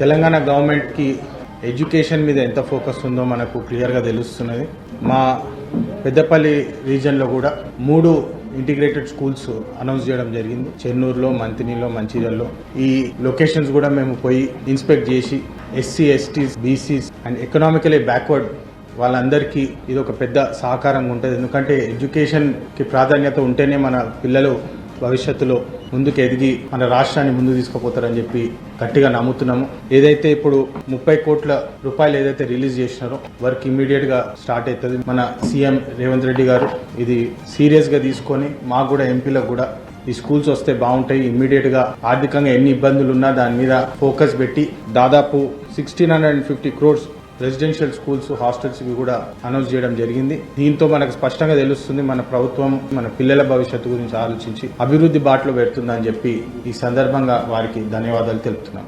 తెలంగాణ గవర్నమెంట్కి ఎడ్యుకేషన్ మీద ఎంత ఫోకస్ ఉందో మనకు క్లియర్గా తెలుస్తున్నది. మా పెద్దపల్లి రీజన్లో కూడా మూడు ఇంటిగ్రేటెడ్ స్కూల్స్ అనౌన్స్ చేయడం జరిగింది. చెన్నూరులో మంతినిలో మంచిర్యాలలో. ఈ లొకేషన్స్ కూడా మేము పోయి ఇన్స్పెక్ట్ చేసి SC STs BCs and economically backward వాళ్ళందరికీ ఇది ఒక పెద్ద సహకారంగా ఉంటుంది. ఎందుకంటే ఎడ్యుకేషన్కి ప్రాధాన్యత ఉంటేనే మన పిల్లలు భవిష్యత్తులో ముందుకు ఎదిగి మన రాష్ట్రాన్ని ముందుకు తీసుకుపోతారని చెప్పి గట్టిగా నమ్ముతున్నాము. ఏదైతే ఇప్పుడు ముప్పై కోట్ల రూపాయలు ఏదైతే రిలీజ్ చేసినారో వర్క్ ఇమీడియట్గా స్టార్ట్ అవుతుంది. మన సీఎం రేవంత్ రెడ్డి గారు ఇది సీరియస్గా తీసుకొని మాకు కూడా ఎంపీలకు కూడా ఈ స్కూల్స్ వస్తే బాగుంటాయి. ఇమ్మీడియట్గా ఆర్థికంగా ఎన్ని ఇబ్బందులు ఉన్నా దాని మీద ఫోకస్ పెట్టి దాదాపు sixteen hundred and fifty crores residential schools hostels ఇవి కూడా అనౌన్స్ చేయడం జరిగింది. దీంతో మనకు స్పష్టంగా తెలుస్తుంది మన ప్రభుత్వం మన పిల్లల భవిష్యత్తు గురించి ఆలోచించి అభివృద్ధి బాటలో పెడుతుందని చెప్పి ఈ సందర్భంగా వారికి ధన్యవాదాలు తెలుపుతున్నాం.